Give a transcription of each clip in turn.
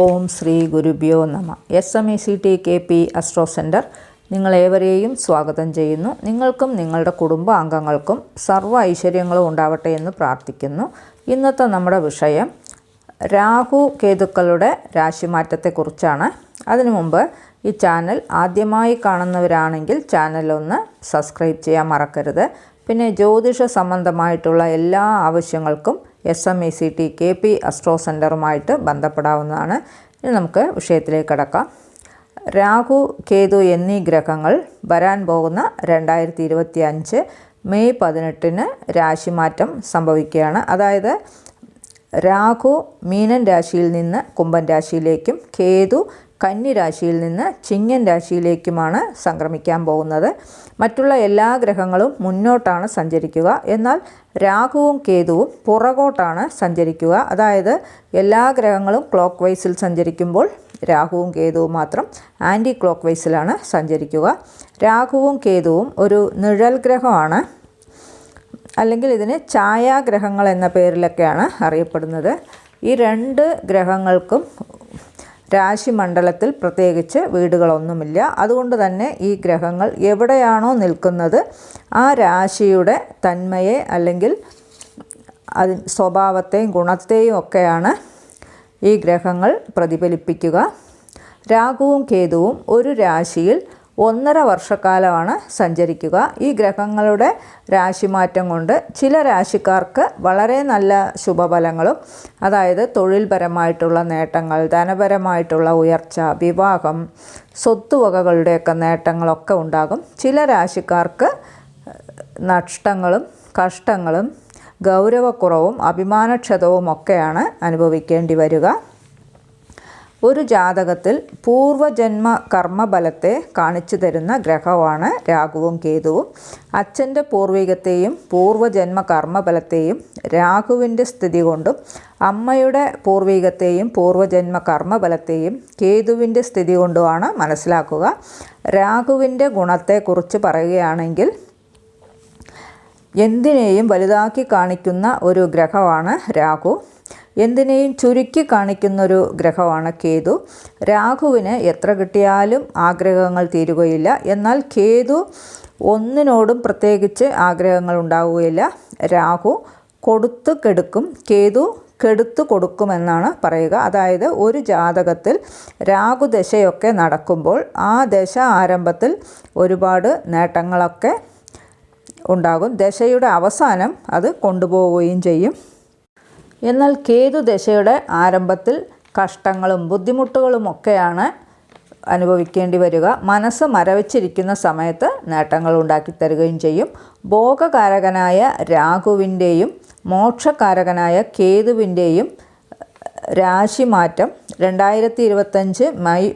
ഓം ശ്രീ ഗുരുഭ്യോ നമ. S M E C T K P astro centre നിങ്ങളേവരെയും സ്വാഗതം ചെയ്യുന്നു. നിങ്ങൾക്കും നിങ്ങളുടെ കുടുംബാംഗങ്ങൾക്കും സർവ ഐശ്വര്യങ്ങളും ഉണ്ടാവട്ടെ എന്ന് പ്രാർത്ഥിക്കുന്നു. ഇന്നത്തെ നമ്മുടെ വിഷയം രാഹു കേതുക്കളുടെ രാശിമാറ്റത്തെക്കുറിച്ചാണ്. അതിനു മുമ്പ് ഈ ചാനൽ ആദ്യമായി കാണുന്നവരാണെങ്കിൽ ചാനലൊന്ന് സബ്സ്ക്രൈബ് ചെയ്യാൻ മറക്കരുത്. പിന്നെ ജ്യോതിഷ സംബന്ധമായിട്ടുള്ള എല്ലാ ആവശ്യങ്ങൾക്കും S M E C T K P astro സെന്ററുമായിട്ട് ബന്ധപ്പെടാവുന്നതാണ്. ഇനി നമുക്ക് വിഷയത്തിലേക്ക് കടക്കാം. രാഹു കേതു എന്നീ ഗ്രഹങ്ങൾ വരാൻ പോകുന്ന രണ്ടായിരത്തി ഇരുപത്തി അഞ്ച് മെയ് പതിനെട്ടിന് രാശിമാറ്റം സംഭവിക്കുകയാണ്. അതായത് രാഹു മീനൻ രാശിയിൽ നിന്ന് കുംഭൻ രാശിയിലേക്കും കേതു കന്നി രാശിയിൽ നിന്ന് ചിങ്ങൻ രാശിയിലേക്കുമാണ് സംക്രമിക്കാൻ പോകുന്നത്. മറ്റുള്ള എല്ലാ ഗ്രഹങ്ങളും മുന്നോട്ടാണ് സഞ്ചരിക്കുക. എന്നാൽ രാഹുവും കേതുവും പുറകോട്ടാണ് സഞ്ചരിക്കുക. അതായത് എല്ലാ ഗ്രഹങ്ങളും ക്ലോക്ക് വൈസിൽ സഞ്ചരിക്കുമ്പോൾ രാഹുവും കേതുവും മാത്രം ആന്റി ക്ലോക്ക് വൈസിലാണ് സഞ്ചരിക്കുക. രാഹുവും കേതുവും ഒരു നിഴൽ ഗ്രഹമാണ്. അല്ലെങ്കിൽ ഇതിന് ഛായാഗ്രഹങ്ങൾ എന്ന പേരിലൊക്കെയാണ് അറിയപ്പെടുന്നത്. ഈ രണ്ട് ഗ്രഹങ്ങൾക്കും രാശിമണ്ഡലത്തിൽ പ്രത്യേകിച്ച് വീടുകളൊന്നുമില്ല. അതുകൊണ്ട് തന്നെ ഈ ഗ്രഹങ്ങൾ എവിടെയാണോ നിൽക്കുന്നത് ആ രാശിയുടെ തന്മയെ അല്ലെങ്കിൽ അതി സ്വഭാവത്തെയും ഗുണത്തെയും ഒക്കെയാണ് ഈ ഗ്രഹങ്ങൾ പ്രതിഫലിപ്പിക്കുക. രാഹുവും കേതുവും ഒരു രാശിയിൽ ഒന്നര വർഷക്കാലമാണ് സഞ്ചരിക്കുക. ഈ ഗ്രഹങ്ങളുടെ രാശിമാറ്റം കൊണ്ട് ചില രാശിക്കാർക്ക് വളരെ നല്ല ശുഭഫലങ്ങളും അതായത് തൊഴിൽപരമായിട്ടുള്ള നേട്ടങ്ങൾ ധനപരമായിട്ടുള്ള ഉയർച്ച വിവാഹം സ്വത്തുവകകളുടെയൊക്കെ നേട്ടങ്ങളൊക്കെ ഉണ്ടാകും. ചില രാശിക്കാർക്ക് നഷ്ടങ്ങളും കഷ്ടങ്ങളും ഗൗരവക്കുറവും അഭിമാനക്ഷതവും ഒക്കെയാണ് അനുഭവിക്കേണ്ടി വരിക. ഒരു ജാതകത്തിൽ പൂർവജന്മ കർമ്മബലത്തെ കാണിച്ചു തരുന്ന ഗ്രഹമാണ് രാഹുവും കേതുവും. അച്ഛന്റെ പൂർവികത്തെയും പൂർവജന്മ കർമ്മബലത്തെയും രാഹുവിന്റെ സ്ഥിതി കൊണ്ടും അമ്മയുടെ പൂർവികത്തെയും പൂർവജന്മ കർമ്മബലത്തെയും കേതുവിന്റെ സ്ഥിതി കൊണ്ടുമാണ് മനസ്സിലാക്കുക. രാഹുവിന്റെ ഗുണത്തെക്കുറിച്ച് പറയുകയാണെങ്കിൽ എന്തിനേയും വലുതാക്കി കാണിക്കുന്ന ഒരു ഗ്രഹമാണ് രാഹു. എന്തിനേയും ചുരുക്കി കാണിക്കുന്നൊരു ഗ്രഹമാണ് കേതു. രാഹുവിന് എത്ര കിട്ടിയാലും ആഗ്രഹങ്ങൾ തീരുകയില്ല. എന്നാൽ കേതു ഒന്നിനോടും പ്രത്യേകിച്ച് ആഗ്രഹങ്ങൾ ഉണ്ടാവുകയില്ല. രാഹു കൊടുത്ത് കെടുക്കും. കേതു കെടുത്തു കൊടുക്കുമെന്നാണ് പറയുക. അതായത് ഒരു ജാതകത്തിൽ രാഹുദശയൊക്കെ നടക്കുമ്പോൾ ആ ദശ ആരംഭത്തിൽ ഒരുപാട് നേട്ടങ്ങളൊക്കെ ഉണ്ടാകും. ദശയുടെ അവസാനം അത് കൊണ്ടുപോവുകയും ചെയ്യും. എന്നാൽ കേതു ദശയുടെ ആരംഭത്തിൽ കഷ്ടങ്ങളും ബുദ്ധിമുട്ടുകളും ഒക്കെയാണ് അനുഭവിക്കേണ്ടി വരിക. മനസ്സ് മരവിച്ചിരിക്കുന്ന സമയത്ത് നേട്ടങ്ങൾ ഉണ്ടാക്കി തരികയും ചെയ്യും. ഭോഗകാരകനായ രാഹുവിന്റെയും മോക്ഷകാരകനായ കേതുവിന്റെയും രാശിമാറ്റം രണ്ടായിരത്തി ഇരുപത്തഞ്ച് മെയ്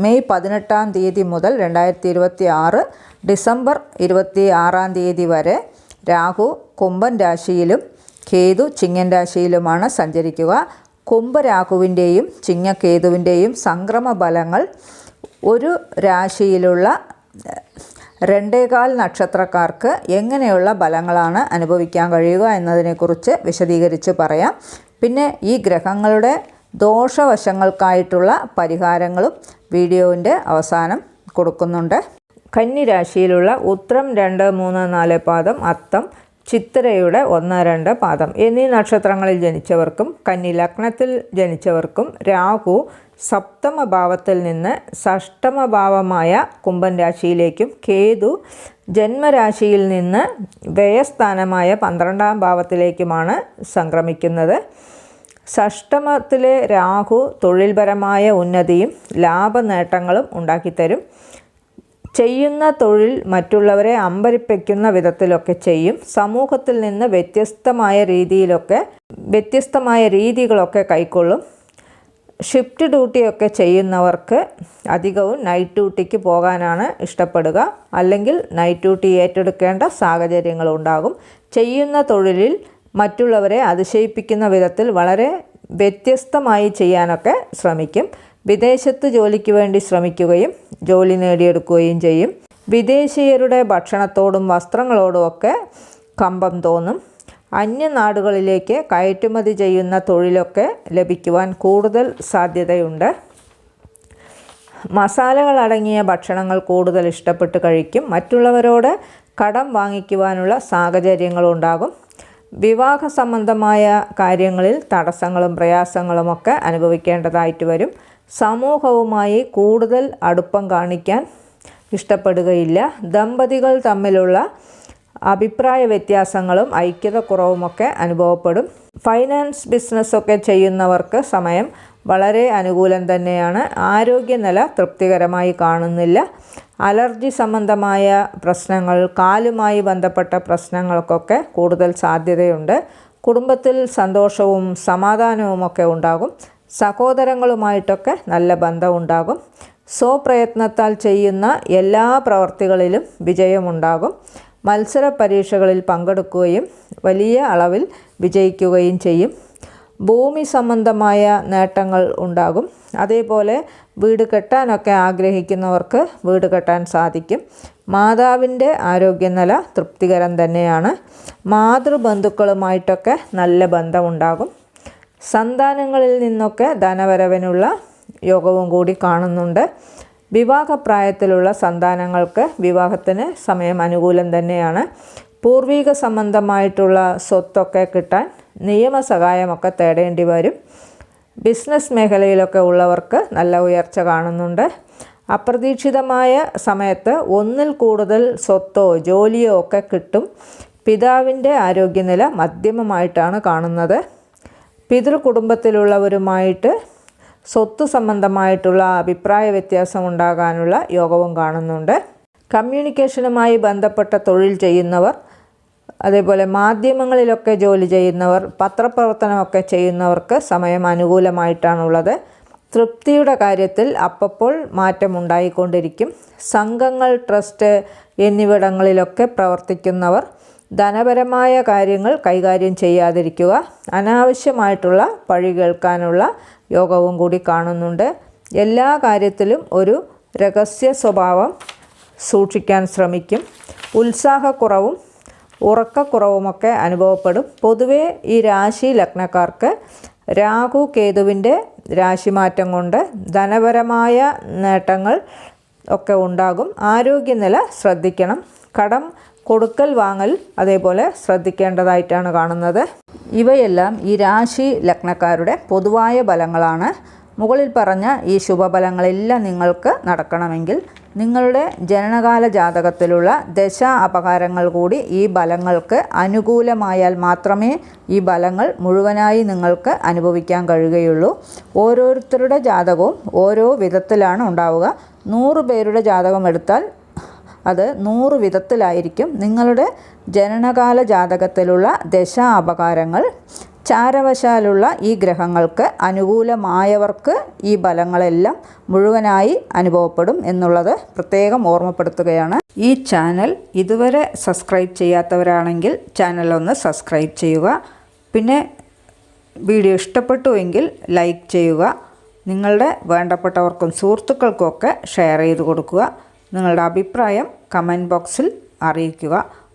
മെയ് പതിനെട്ടാം തീയതി മുതൽ രണ്ടായിരത്തി ഇരുപത്തി ആറ് ഡിസംബർ ഇരുപത്തി ആറാം തീയതി വരെ രാഹു കുംഭൻ രാശിയിലും കേതു ചിങ്ങൻ രാശിയിലുമാണ് സഞ്ചരിക്കുക. കുംഭരാഹുവിന്റെയും ചിങ്ങക്കേതുവിന്റെയും സംക്രമ ബലങ്ങൾ ഒരു രാശിയിലുള്ള രണ്ടേകാൽ നക്ഷത്രക്കാർക്ക് എങ്ങനെയുള്ള ഫലങ്ങളാണ് അനുഭവിക്കാൻ കഴിയുക എന്നതിനെക്കുറിച്ച് വിശദീകരിച്ച് പറയാം. പിന്നെ ഈ ഗ്രഹങ്ങളുടെ ദോഷവശങ്ങൾക്കായിട്ടുള്ള പരിഹാരങ്ങളും വീഡിയോവിന്റെ അവസാനം കൊടുക്കുന്നുണ്ട്. കന്നിരാശിയിലുള്ള ഉത്രം രണ്ട് മൂന്ന് നാല് പാദം അത്തം ചിത്തിരയുടെ ഒന്ന് രണ്ട് പാദം. എന്നീ നക്ഷത്രങ്ങളിൽ ജനിച്ചവർക്കും കന്നി ലഗ്നത്തിൽ ജനിച്ചവർക്കും രാഹു സപ്തമ ഭാവത്തിൽ നിന്ന് ഷഷ്ടമ ഭാവമായ കുംഭൻ രാശിയിലേക്കും കേതു ജന്മരാശിയിൽ നിന്ന് വ്യയസ്ഥാനമായ പന്ത്രണ്ടാം ഭാവത്തിലേക്കുമാണ് സംക്രമിക്കുന്നത്. ഷഷ്ടമത്തിലെ രാഹു തൊഴിൽപരമായ ഉന്നതിയും ലാഭനേട്ടങ്ങളും ഉണ്ടാക്കിത്തരും. ചെയ്യുന്ന തൊഴിൽ മറ്റുള്ളവരെ അമ്പരിപ്പിക്കുന്ന വിധത്തിലൊക്കെ ചെയ്യും. സമൂഹത്തിൽ നിന്ന് വ്യത്യസ്തമായ രീതിയിലൊക്കെ വ്യത്യസ്തമായ രീതികളൊക്കെ കൈക്കൊള്ളും. ഷിഫ്റ്റ് ഡ്യൂട്ടിയൊക്കെ ചെയ്യുന്നവർക്ക് അധികവും നൈറ്റ് ഡ്യൂട്ടിക്ക് പോകാനാണ് ഇഷ്ടപ്പെടുക. അല്ലെങ്കിൽ നൈറ്റ് ഡ്യൂട്ടി ഏറ്റെടുക്കേണ്ട സാഹചര്യങ്ങളുണ്ടാകും ചെയ്യുന്ന തൊഴിലിൽ മറ്റുള്ളവരെ അതിശയിപ്പിക്കുന്ന വിധത്തിൽ വളരെ വ്യത്യസ്തമായി ചെയ്യാനൊക്കെ ശ്രമിക്കും. വിദേശത്ത് ജോലിക്ക് വേണ്ടി ശ്രമിക്കുകയും ജോലി നേടിയെടുക്കുകയും ചെയ്യും. വിദേശീയരുടെ ഭക്ഷണത്തോടും വസ്ത്രങ്ങളോടും ഒക്കെ കമ്പം തോന്നും. അന്യനാടുകളിലേക്ക് കയറ്റുമതി ചെയ്യുന്ന തൊഴിലൊക്കെ ലഭിക്കുവാൻ കൂടുതൽ സാധ്യതയുണ്ട്. മസാലകൾ അടങ്ങിയ ഭക്ഷണങ്ങൾ കൂടുതൽ ഇഷ്ടപ്പെട്ട് കഴിക്കും. മറ്റുള്ളവരോട് കടം വാങ്ങിക്കുവാനുള്ള സാഹചര്യങ്ങളുണ്ടാകും. വിവാഹ സംബന്ധമായ കാര്യങ്ങളിൽ തടസ്സങ്ങളും പ്രയാസങ്ങളുമൊക്കെ അനുഭവിക്കേണ്ടതായിട്ട് വരും. സമൂഹവുമായി കൂടുതൽ അടുപ്പം കാണിക്കാൻ ഇഷ്ടപ്പെടുകയില്ല. ദമ്പതികൾ തമ്മിലുള്ള അഭിപ്രായ വ്യത്യാസങ്ങളും ഐക്യത കുറവുമൊക്കെ അനുഭവപ്പെടും. ഫൈനാൻസ് ബിസിനസ്സൊക്കെ ചെയ്യുന്നവർക്ക് സമയം വളരെ അനുകൂലം തന്നെയാണ്. ആരോഗ്യനില തൃപ്തികരമായി കാണുന്നില്ല. അലർജി സംബന്ധമായ പ്രശ്നങ്ങൾ കാലുമായി ബന്ധപ്പെട്ട പ്രശ്നങ്ങൾക്കൊക്കെ കൂടുതൽ സാധ്യതയുണ്ട്. കുടുംബത്തിൽ സന്തോഷവും സമാധാനവുമൊക്കെ ഉണ്ടാകും. സഹോദരങ്ങളുമായിട്ടൊക്കെ നല്ല ബന്ധമുണ്ടാകും സ്വപ്രയത്നത്താൽ ചെയ്യുന്ന എല്ലാ പ്രവർത്തികളിലും വിജയമുണ്ടാകും. മത്സര പരീക്ഷകളിൽ പങ്കെടുക്കുകയും വലിയ അളവിൽ വിജയിക്കുകയും ചെയ്യും. ഭൂമി സംബന്ധമായ നേട്ടങ്ങൾ ഉണ്ടാകും. അതേപോലെ വീട് കെട്ടാനൊക്കെ ആഗ്രഹിക്കുന്നവർക്ക് വീട് കെട്ടാൻ സാധിക്കും. മാതാവിന്റെ ആരോഗ്യനില തൃപ്തികരം തന്നെയാണ്. മാതൃബന്ധുക്കളുമായിട്ടൊക്കെ നല്ല ബന്ധമുണ്ടാകും. സന്താനങ്ങളിൽ നിന്നൊക്കെ ധനവരവിനുള്ള യോഗവും കൂടി കാണുന്നുണ്ട്. വിവാഹപ്രായത്തിലുള്ള സന്താനങ്ങൾക്ക് വിവാഹത്തിന് സമയം അനുകൂലം തന്നെയാണ്. പൂർവിക സംബന്ധമായിട്ടുള്ള സ്വത്തൊക്കെ കിട്ടാൻ നിയമസഹായമൊക്കെ തേടേണ്ടി വരും. ബിസിനസ് മേഖലയിലൊക്കെ ഉള്ളവർക്ക് നല്ല ഉയർച്ച കാണുന്നുണ്ട്. അപ്രതീക്ഷിതമായ സമയത്ത് ഒന്നിൽ കൂടുതൽ സ്വത്തോ ജോലിയോ ഒക്കെ കിട്ടും. പിതാവിന്റെ ആരോഗ്യനില മധ്യമമായിട്ടാണ് കാണുന്നത്. പിതൃകുടുംബത്തിലുള്ളവരുമായിട്ട് സ്വത്ത് സംബന്ധമായിട്ടുള്ള അഭിപ്രായ വ്യത്യാസം ഉണ്ടാകാനുള്ള യോഗവും കാണുന്നുണ്ട്. കമ്മ്യൂണിക്കേഷനുമായി ബന്ധപ്പെട്ട തൊഴിൽ ചെയ്യുന്നവർ അതേപോലെ മാധ്യമങ്ങളിലൊക്കെ ജോലി ചെയ്യുന്നവർ പത്രപ്രവർത്തനമൊക്കെ ചെയ്യുന്നവർക്ക് സമയം അനുകൂലമായിട്ടാണുള്ളത്. തൃപ്തിയുടെ കാര്യത്തിൽ അപ്പപ്പോൾ മാറ്റമുണ്ടായിക്കൊണ്ടിരിക്കും. സംഘങ്ങൾ ട്രസ്റ്റ് എന്നിവിടങ്ങളിലൊക്കെ പ്രവർത്തിക്കുന്നവർ ധനപരമായ കാര്യങ്ങൾ കൈകാര്യം ചെയ്യാതിരിക്കുക അനാവശ്യമായിട്ടുള്ള പഴി കേൾക്കാനുള്ള യോഗവും കൂടി കാണുന്നുണ്ട്. എല്ലാ കാര്യത്തിലും ഒരു രഹസ്യ സ്വഭാവം സൂക്ഷിക്കാൻ ശ്രമിക്കും. ഉത്സാഹക്കുറവും ഉറക്കക്കുറവുമൊക്കെ അനുഭവപ്പെടും. പൊതുവേ ഈ രാശി ലഗ്നക്കാർക്ക് രാഹു കേതുവിന്റെ രാശിമാറ്റം കൊണ്ട് ധനപരമായ നേട്ടങ്ങൾ ഒക്കെ ഉണ്ടാകും. ആരോഗ്യനില ശ്രദ്ധിക്കണം. കടം കൊടുക്കൽ വാങ്ങൽ അതേപോലെ ശ്രദ്ധിക്കേണ്ടതായിട്ടാണ് കാണുന്നത്. ഇവയെല്ലാം ഈ രാശി ലഗ്നക്കാരുടെ പൊതുവായ ഫലങ്ങളാണ്. മുകളിൽ പറഞ്ഞ ഈ ശുഭഫലങ്ങളെല്ലാം നിങ്ങൾക്ക് നടക്കണമെങ്കിൽ നിങ്ങളുടെ ജനനകാല ജാതകത്തിലുള്ള ദശ അപകാരങ്ങൾ കൂടി ഈ ബലങ്ങൾക്ക് അനുകൂലമായാൽ മാത്രമേ ഈ ബലങ്ങൾ മുഴുവനായി നിങ്ങൾക്ക് അനുഭവിക്കാൻ കഴിയുകയുള്ളൂ. ഓരോരുത്തരുടെ ജാതകവും ഓരോ വിധത്തിലാണ് ഉണ്ടാവുക. നൂറ് പേരുടെ ജാതകം എടുത്താൽ അത് നൂറ് വിധത്തിലായിരിക്കും. നിങ്ങളുടെ ജനനകാല ജാതകത്തിലുള്ള ദശ അപകാരങ്ങൾ ചാരവശാലുള്ള ഈ ഗ്രഹങ്ങൾക്ക് അനുകൂലമായവർക്ക് ഈ ബലങ്ങളെല്ലാം മുഴുവനായി അനുഭവപ്പെടും എന്നുള്ളത് പ്രത്യേകം ഓർമ്മപ്പെടുത്തുകയാണ്. ഈ ചാനൽ ഇതുവരെ സബ്സ്ക്രൈബ് ചെയ്യാത്തവരാണെങ്കിൽ ചാനൽ ഒന്ന് സബ്സ്ക്രൈബ് ചെയ്യുക. പിന്നെ വീഡിയോ ഇഷ്ടപ്പെട്ടുവെങ്കിൽ ലൈക്ക് ചെയ്യുക. നിങ്ങളുടെ വേണ്ടപ്പെട്ടവർക്കും സുഹൃത്തുക്കൾക്കുമൊക്കെ ഷെയർ ചെയ്ത് കൊടുക്കുക. നിങ്ങളുടെ അഭിപ്രായം കമന്റ് ബോക്സിൽ അറിയിക്കുക.